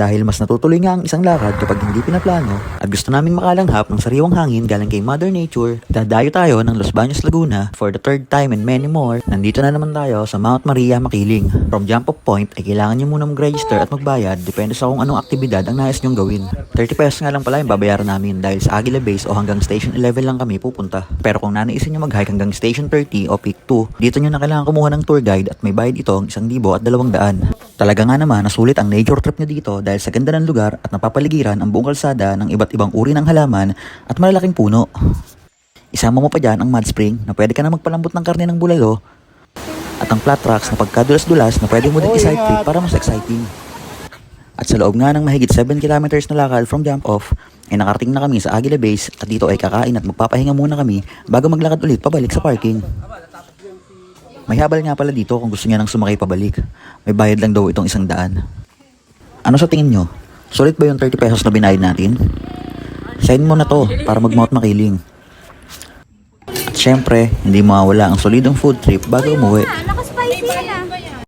dahil mas natutuloy nga ang isang lakad kapag hindi pinaplano at gusto naming makalanghap ng sariwang hangin galing kay Mother Nature, dadayo tayo ng Los Baños, Laguna for the third time and many more. Nandito na naman tayo sa Mount Maria, Makiling. From jump off point ay kailangan nyo muna mag-register at magbayad depende sa kung anong aktibidad ang nais nyong gawin. 30 pesos nga lang pala yung babayaran namin dahil sa Aguila Base o hanggang Station 11 lang kami pupunta. Pero kung nanaisin nyo mag-hike hanggang Station 30 o Peak 2, dito nyo na kailangan kumuha ng tour guide at may bayad ito ang 1,000 at 200. Talaga nga naman nasulit ang nature trip nyo dito dahil sa ganda ng lugar at napapaligiran ang buong kalsada ng iba't ibang uri ng halaman at malalaking puno. Isama mo pa dyan ang mud spring na pwede ka na magpalambot ng karne ng bulalo at ang flat tracks na pagkadulas-dulas na pwede mo din i-side trip para mas exciting. At sa loob nga ng mahigit 7 kilometers na lakad from jump off, ay nakarating na kami sa Aguila Base at dito ay kakain at magpapahinga muna kami bago maglakad ulit pabalik sa parking. May nga pala dito kung gusto niya nang sumakay pabalik. May bayad lang daw itong isang daan. Ano sa tingin nyo? Sulit ba yung 30 pesos na binayad natin? Sign mo na to para mag-mount makiling. At syempre, hindi mawawala ang solidong food trip bago umuwi.